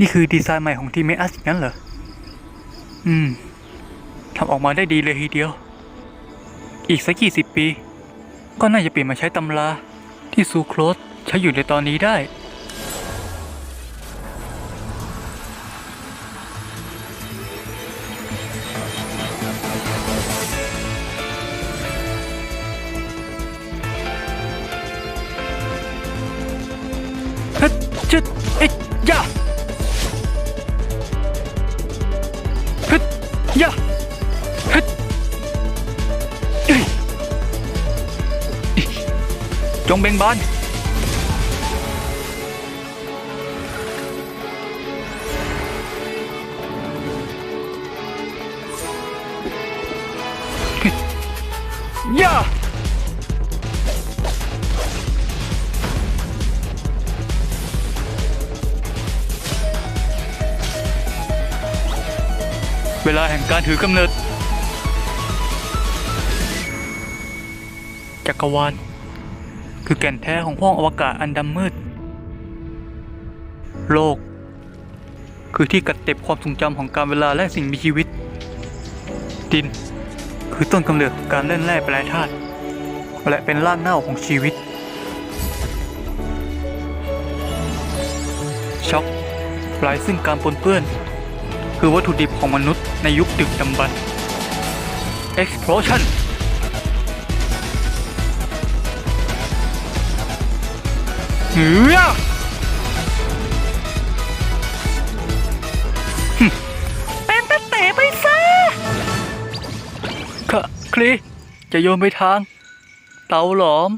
นี่คือดีไซน์ใหม่ของทีมเมอัสงั้นเหรอ อืม ทำออกมาได้ดีเลยทีเดียว อีกสักกี่สิบปี ก็น่าจะเปลี่ยนมาใช้ตำรา ที่ซูโครสใช้อยู่ในตอนนี้ได้ ฮึดจึดเอ็ดยะ ยะฮึดเอ้ เวลาแห่งการถือกำเนิด จักรวาล คือแก่นแท้ของห้องอวกาศอันดำมืด โลก คือที่กัดเก็บความทรงจำของการเวลาและสิ่งมีชีวิต ดิน คือต้นกำเนิดของการเล่นแร่แปรธาตุและเป็นรากเหง้าของชีวิต ช็อกไร้ซึ่งการปนเปื้อน คือวัตถุดิบของมนุษย์ในยุคดึกดำบรรพ์ Explosion เหือเป็นตะเตะไปซะค่ะคลีจะโยนไปทาง เตาหลอม